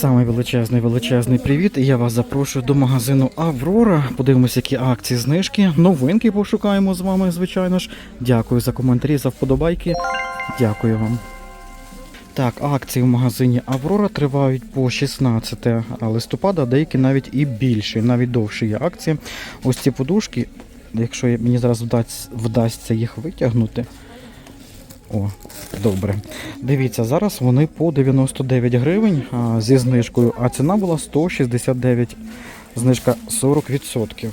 Саме величезний величезний привіт. І я вас запрошую до магазину Аврора. Подивимося, які акції знижки. Новинки пошукаємо з вами, звичайно ж. Дякую за коментарі, за вподобайки. Дякую вам. Так, акції в магазині Аврора тривають по 16 листопада, деякі навіть і більше, навіть довші є акції. Ось ці подушки, якщо мені зараз вдасться їх витягнути. О, добре. Дивіться, зараз вони по 99 гривень а, зі знижкою, а ціна була 169, знижка 40%.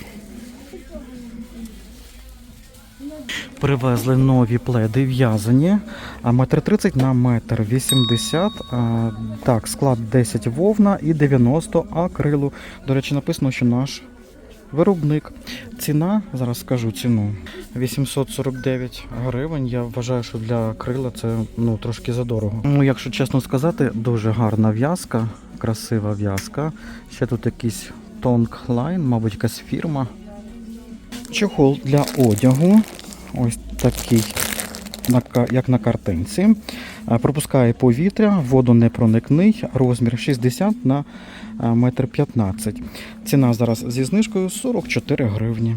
Привезли нові пледи в'язані, метр 30 на метр 80. А, так, склад 10 вовна і 90 акрилу. До речі, написано, що наш виробник. Ціна, зараз скажу ціну. 849 гривень. Я вважаю, що для крила це ну, трошки задорого. Ну, якщо чесно сказати, дуже гарна в'язка, красива в'язка. Ще тут якийсь Tong Line, мабуть, якась фірма. Чохол для одягу. Ось такий, як на картинці. Е, Пропускає повітря, водонепроникний, розмір 60 на е, метр 15. Ціна зараз зі знижкою 44 гривні.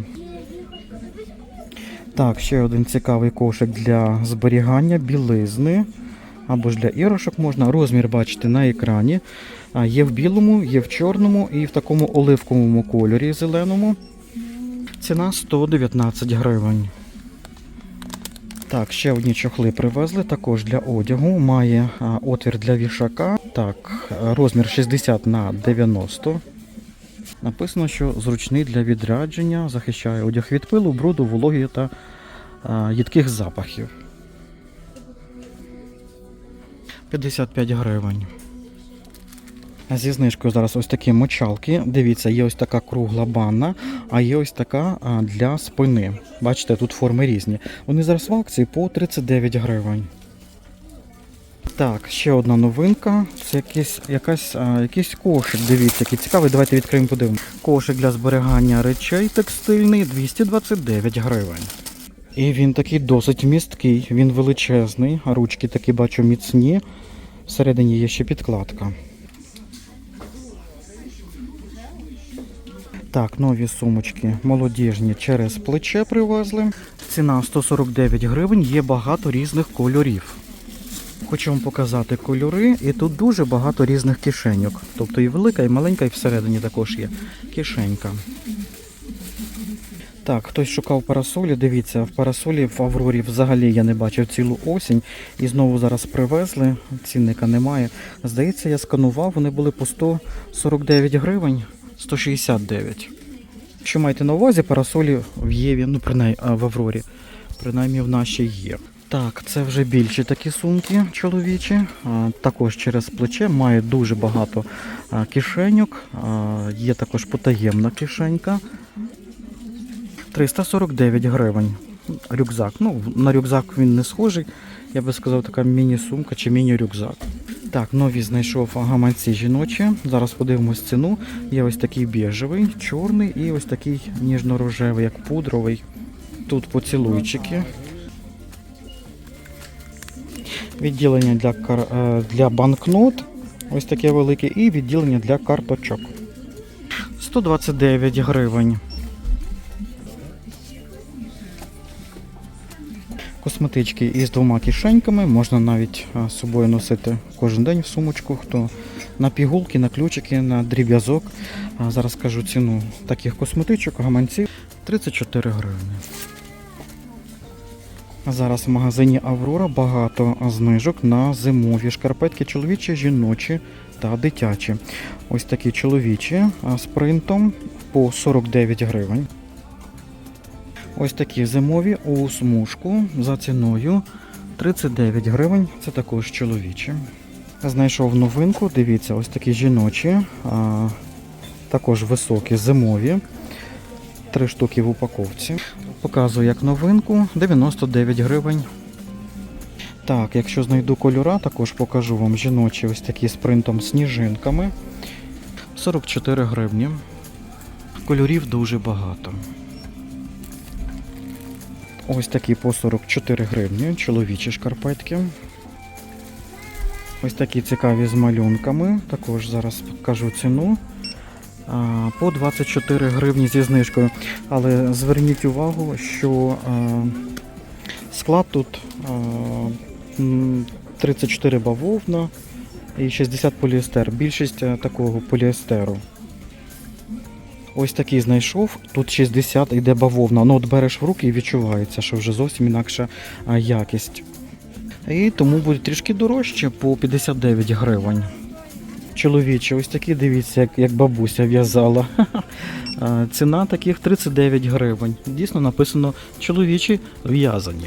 Так, ще один цікавий кошик для зберігання білизни. Або ж для іграшок можна. Розмір бачите на екрані. Є в білому, є в чорному і в такому оливковому кольорі зеленому. Ціна 119 гривень. Так, ще одні чохли привезли, також для одягу. Має отвір для вішака. Так, розмір 60 на 90. Написано, що зручний для відрядження, захищає одяг від пилу, бруду, вологі та їдких запахів. 55 гривень. Зі знижкою зараз ось такі мочалки. Дивіться, є ось така кругла банна, а є ось така для спини. Бачите, тут форми різні. Вони зараз в акції по 39 гривень. Так, ще одна новинка. Це якийсь, якась, якийсь кошик. Дивіться, який цікавий. Давайте відкриємо подивимося. Кошик для зберігання речей текстильний 229 гривень. І він такий досить місткий, він величезний, ручки такі бачу міцні. Всередині є ще підкладка. Так, нові сумочки молодіжні через плече привезли. Ціна 149 гривень, є багато різних кольорів. Хочу вам показати кольори, і тут дуже багато різних кишеньок. Тобто і велика, і маленька, і всередині також є кишенька. Так, хтось шукав парасолі, дивіться, в парасолі в Аврорі взагалі я не бачив цілу осінь. І знову зараз привезли, цінника немає. Здається, я сканував, вони були по 149 гривень, 169. Якщо маєте на увазі, парасолі в Єві, ну принаймні в Аврорі, принаймні в нашій є. Так, це вже більші такі сумки чоловічі. Також через плече має дуже багато кишеньок. Є також потаємна кишенька. 349 гривень. Рюкзак. Ну, на рюкзак він не схожий. Я би сказав, така міні-сумка чи міні-рюкзак. Так, нові знайшов гаманці жіночі. Зараз подивимось ціну. Є ось такий біжевий, чорний і ось такий ніжно-рожевий, як пудровий. Тут поцілуйчики. Відділення для, кар- е, для банкнот. Ось таке велике, і відділення для карточок. 129 гривень. Косметички із двома кишеньками, можна навіть з собою носити кожен день в сумочку, хто на пігулки, на ключики, на дріб'язок. Зараз скажу ціну таких косметичок, гаманців 34 гривні. Зараз в магазині Аврора багато знижок на зимові шкарпетки чоловічі, жіночі та дитячі. Ось такі чоловічі з принтом по 49 гривень. Ось такі зимові у смужку за ціною 39 гривень. Це також чоловічі. Знайшов новинку, дивіться, ось такі жіночі, а, також високі зимові. Три штуки в упаковці. Показую як новинку 99 гривень. Так, якщо знайду кольора, також покажу вам жіночі ось такі з принтом сніжинками. 44 гривні. Кольорів дуже багато. Ось такі по 44 гривні, чоловічі шкарпетки. Ось такі цікаві з малюнками. Також зараз покажу ціну. По 24 гривні зі знижкою. Але зверніть увагу, що склад тут 34 бавовна і 60 поліестер. Більшість такого поліестеру. Ось такий знайшов. Тут 60 йде бавовна. Ну от береш в руки і відчувається, що вже зовсім інакша якість. І тому буде трішки дорожче по 59 гривень. Чоловічі, ось такі, дивіться, як, як бабуся в'язала. Ціна таких 39 гривень. Дійсно написано чоловічі в'язані.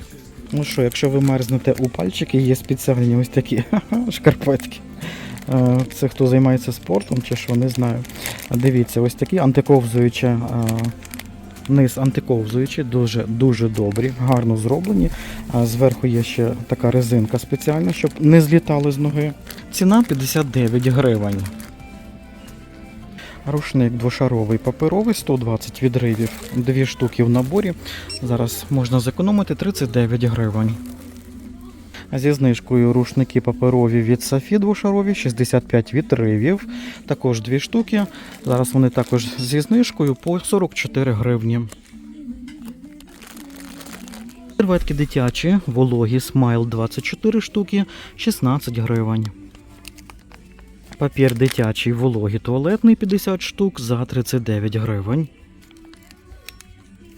Ну що, якщо ви мерзнете у пальчики, є спеціальні ось такі шкарпетки. А, Це хто займається спортом чи що, не знаю. Дивіться, ось такі антиковзуючі. Низ антиковзуючі, дуже дуже добрі, гарно зроблені. Зверху є ще така резинка спеціальна, щоб не злітали з ноги. Ціна 59 гривень. Рушник двошаровий паперовий, 120 відривів, дві штуки в наборі. Зараз можна зекономити 39 гривень. Зі знижкою рушники паперові від Сафі двошарові, 65 відривів. Також дві штуки. Зараз вони також зі знижкою по 44 гривні. Серветки дитячі, вологі, смайл 24 штуки, 16 гривень. Папір дитячий, вологий, туалетний 50 штук за 39 гривень.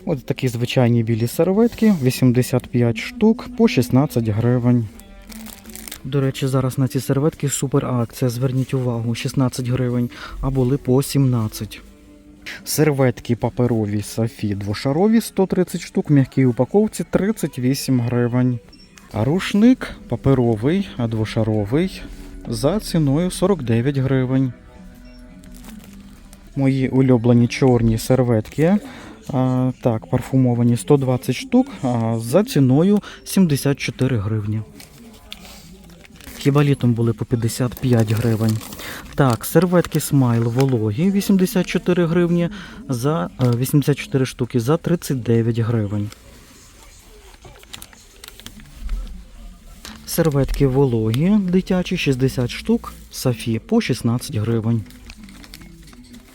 Ось такі звичайні білі серветки, 85 штук по 16 гривень. До речі, зараз на ці серветки супер акція. Зверніть увагу, 16 гривень, а були по 17. Серветки паперові Сафі двошарові 130 штук, в м'якій упаковці 38 гривень. А рушник паперовий, а двошаровий за ціною 49 гривень. Мої улюблені чорні серветки. Так, парфумовані 120 штук за ціною 74 гривні. Хіба літом були по 55 гривень. Так, серветки смайл вологі 84 гривні за е, 84 штуки за 39 гривень. Серветки вологі дитячі 60 штук, Сафі по 16 гривень.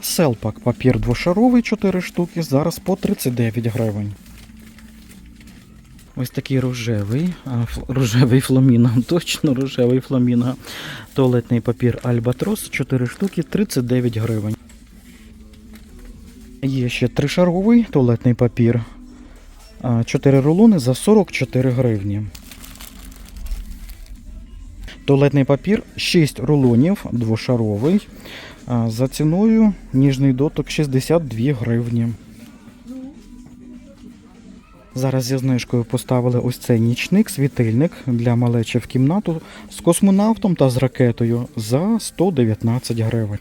Селпак папір двошаровий 4 штуки, зараз по 39 гривень. Ось такий рожевий, рожевий фламінго, точно рожевий фламінго. Туалетний папір Альбатрос 4 штуки 39 гривень. Є ще тришаровий туалетний папір. 4 рулони за 44 гривні. Туалетний папір 6 рулонів двошаровий. За ціною ніжний доток 62 гривні. Зараз зі знижкою поставили ось цей нічник, світильник для малечі в кімнату з космонавтом та з ракетою за 119 гривень.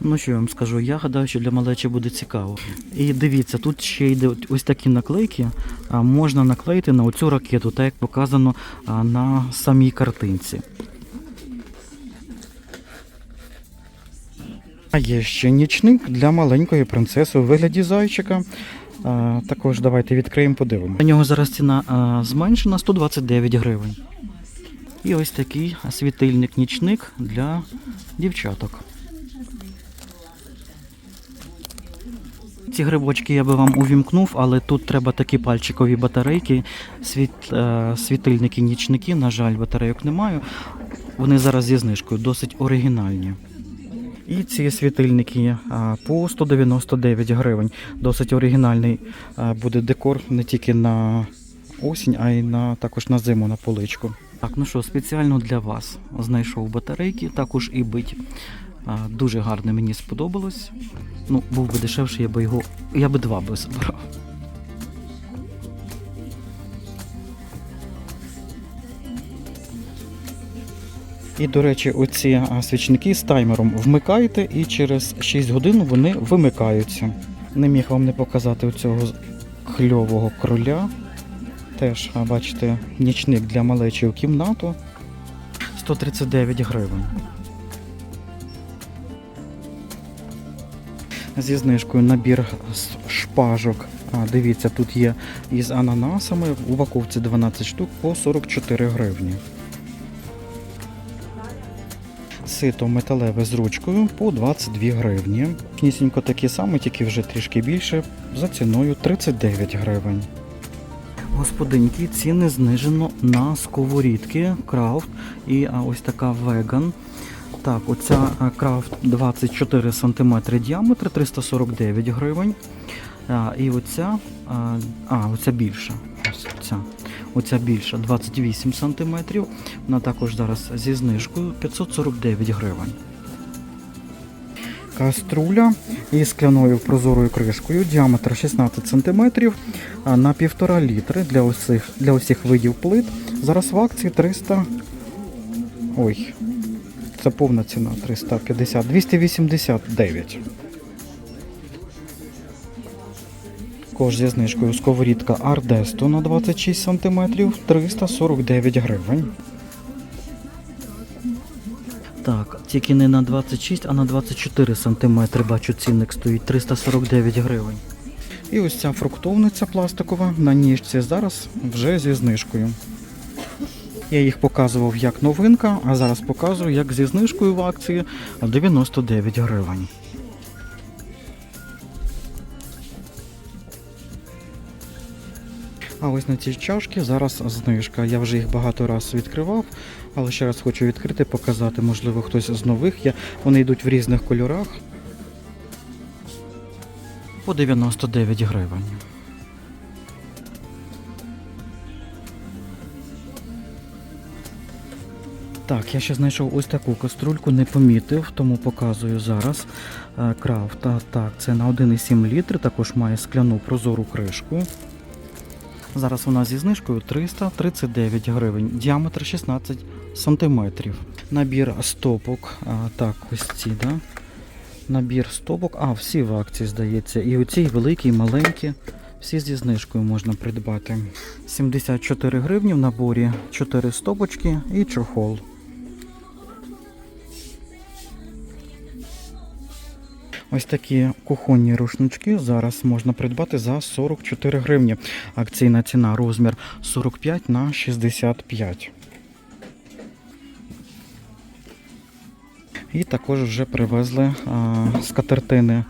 Ну що я вам скажу, я гадаю, що для малечі буде цікаво. І дивіться, тут ще йде ось такі наклейки, можна наклеїти на оцю ракету, так як показано на самій картинці. А є ще нічник для маленької принцеси у вигляді зайчика. А, також давайте відкриємо, подивимося. На нього зараз ціна а, зменшена 129 гривень. І ось такий світильник-нічник для дівчаток. Ці грибочки я би вам увімкнув, але тут треба такі пальчикові батарейки, світ, е, світильники, нічники. На жаль, батарейок немає. Вони зараз зі знижкою, досить оригінальні. І ці світильники по 199 гривень. Досить оригінальний буде декор не тільки на осінь, а й на також на зиму на поличку. Так, ну що, спеціально для вас знайшов батарейки, також і бить. Дуже гарне мені сподобалось. Ну, був би дешевший, я би його. Я би два би збирав. І, до речі, оці свічники з таймером вмикаєте і через 6 годин вони вимикаються. Не міг вам не показати оцього кльового кроля. Теж, бачите, нічник для малечі у кімнату. 139 гривень. Зі знижкою набір з шпажок. А, дивіться, тут є із ананасами. В упаковці 12 штук по 44 гривні. Сито металеве з ручкою по 22 гривні. Кнісінько такі самі, тільки вже трішки більше, за ціною 39 гривень. Господинки, ціни знижено на сковорідки крафт і ось така веган. Так, оця крафт 24 см діаметр 349 гривень. І оця, а, оця більша. Ось ця. Оця більша 28 см. Вона також зараз зі знижкою 549 гривень. Каструля із скляною прозорою кришкою, діаметр 16 см на 1,5 літри для усіх, для усіх видів плит. Зараз в акції 300. Ой, це повна ціна 350, 289. Також зі знижкою сковорідка Ардесто на 26 см 349 гривень. Так, тільки не на 26, а на 24 см бачу цінник стоїть 349 гривень. І ось ця фруктовниця пластикова на ніжці зараз вже зі знижкою. Я їх показував як новинка, а зараз показую як зі знижкою в акції 99 гривень. А ось на ці чашки зараз знижка. Я вже їх багато разів відкривав, але ще раз хочу відкрити, показати, можливо, хтось з нових є. Вони йдуть в різних кольорах. По 99 гривень. Так, я ще знайшов ось таку каструльку, не помітив, тому показую зараз. Е, Крафт. Так, це на 1,7 літри, також має скляну прозору кришку. Зараз вона зі знижкою 339 гривень, діаметр 16 сантиметрів. Набір стопок, а, так, ось ці, да? Набір стопок, а, всі в акції, здається. І оці великі, і маленькі. Всі зі знижкою можна придбати. 74 гривні в наборі, 4 стопочки і чохол. Ось такі кухонні рушнички зараз можна придбати за 44 гривні. Акційна ціна розмір 45 на 65. І також вже привезли а, скатертини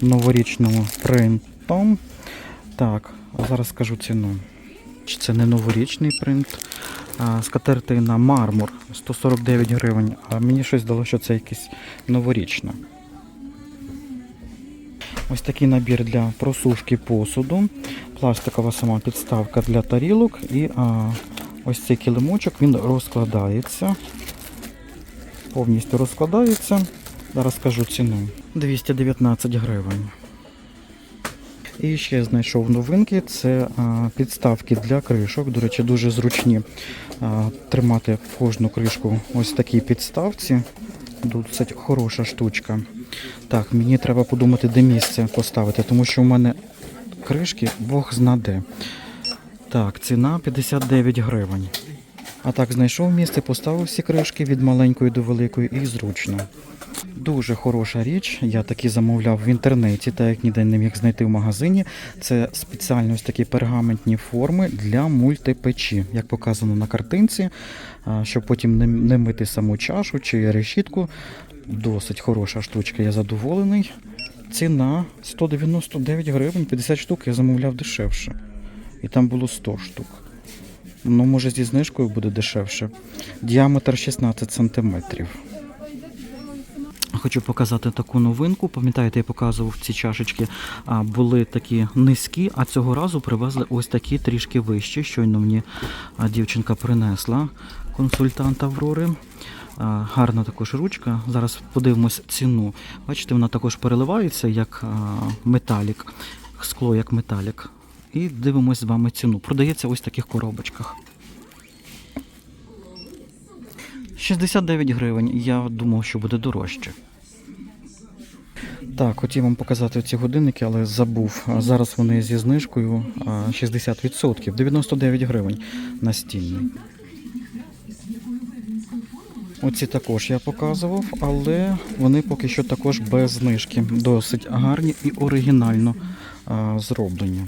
новорічному принтом. Так, зараз скажу ціну. Чи Це не новорічний принт. А, скатертина мармур 149 гривень. А мені щось дало, що це якийсь новорічна. Ось такий набір для просушки посуду, пластикова сама підставка для тарілок і а, ось цей килимочок він розкладається. Повністю розкладається. Зараз скажу ціну. 219 гривень. І ще знайшов новинки. Це а, підставки для кришок. До речі, дуже зручні а, тримати кожну кришку ось такій підставці. Досить хороша штучка. Так, мені треба подумати, де місце поставити, тому що у мене кришки Бог знаде. Так, ціна 59 гривень. А так, знайшов місце, поставив всі кришки від маленької до великої і зручно. Дуже хороша річ. Я такі замовляв в інтернеті, так як ніде не міг знайти в магазині. Це спеціально ось такі пергаментні форми для мультипечі, як показано на картинці, щоб потім не мити саму чашу чи решітку. Досить хороша штучка, я задоволений. Ціна 199 гривень, 50 штук я замовляв дешевше. І там було 100 штук. Ну, може, зі знижкою буде дешевше. Діаметр 16 сантиметрів. Хочу показати таку новинку. Пам'ятаєте, я показував ці чашечки, були такі низькі, а цього разу привезли ось такі трішки вищі. Щойно мені дівчинка принесла консультант Аврори. Гарна також ручка. Зараз подивимось ціну. Бачите, вона також переливається як металік, скло як металік. І дивимось з вами ціну. Продається ось в таких коробочках. 69 гривень. Я думав, що буде дорожче. Так, хотів вам показати ці годинники, але забув. Зараз вони зі знижкою 60%, 99 гривень настільний. Оці також я показував, але вони поки що також без знижки. Досить гарні і оригінально а, зроблені.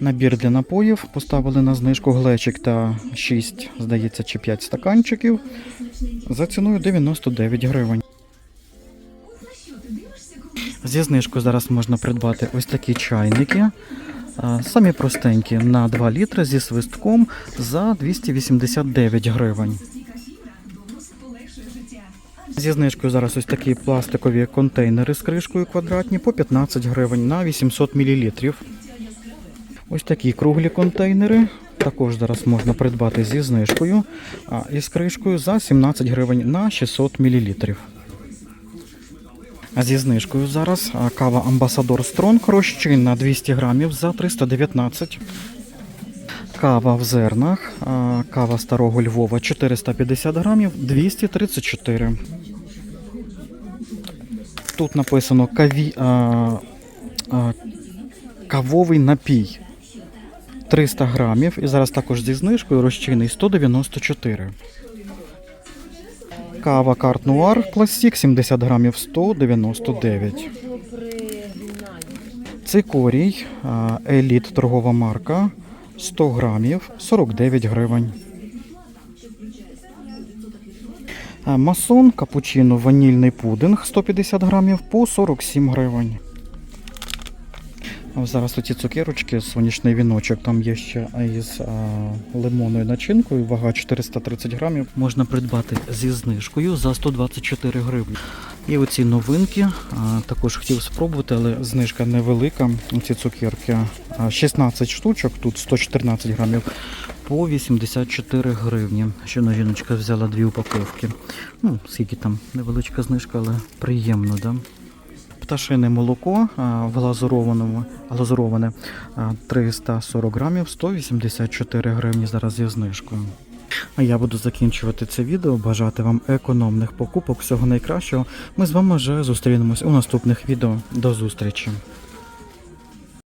Набір для напоїв поставили на знижку глечик та 6, здається, чи 5 стаканчиків за ціною 99 гривень. Зі знижкою зараз можна придбати ось такі чайники. Самі простенькі на 2 літри зі свистком за 289 гривень. Зі знижкою зараз ось такі пластикові контейнери з кришкою квадратні по 15 гривень на 800 мл. Ось такі круглі контейнери. Також зараз можна придбати зі знижкою а із кришкою за 17 гривень на 600 мл. Зі знижкою зараз кава Амбасадор Стронг розчинна 200 грамів за 319. Кава в зернах, кава старого Львова 450 грамів 234. Тут написано каві, а, а, кавовий напій 300 грамів. І зараз також зі знижкою розчинний 194. Кава Карт Нуар Класік 70 грамів 199. Цикорій Еліт торгова марка 100 грамів 49 гривень. Масон капучино ванільний пудинг 150 грамів по 47 гривень. Зараз оці цукерочки, сонячний віночок, там є ще із лимонною начинкою, вага 430 грамів. Можна придбати зі знижкою за 124 гривні. І оці новинки а, також хотів спробувати, але знижка невелика. Ці цукерки а, 16 штучок, тут 114 грамів по 84 гривні. Щойно жіночка взяла дві упаковки. Ну, скільки там невеличка знижка, але приємно, да? Пташине молоко в глазурованому, глазуроване а, 340 грамів, 184 гривні зараз є знижкою. А я буду закінчувати це відео. Бажати вам економних покупок, всього найкращого. Ми з вами вже зустрінемось у наступних відео. До зустрічі!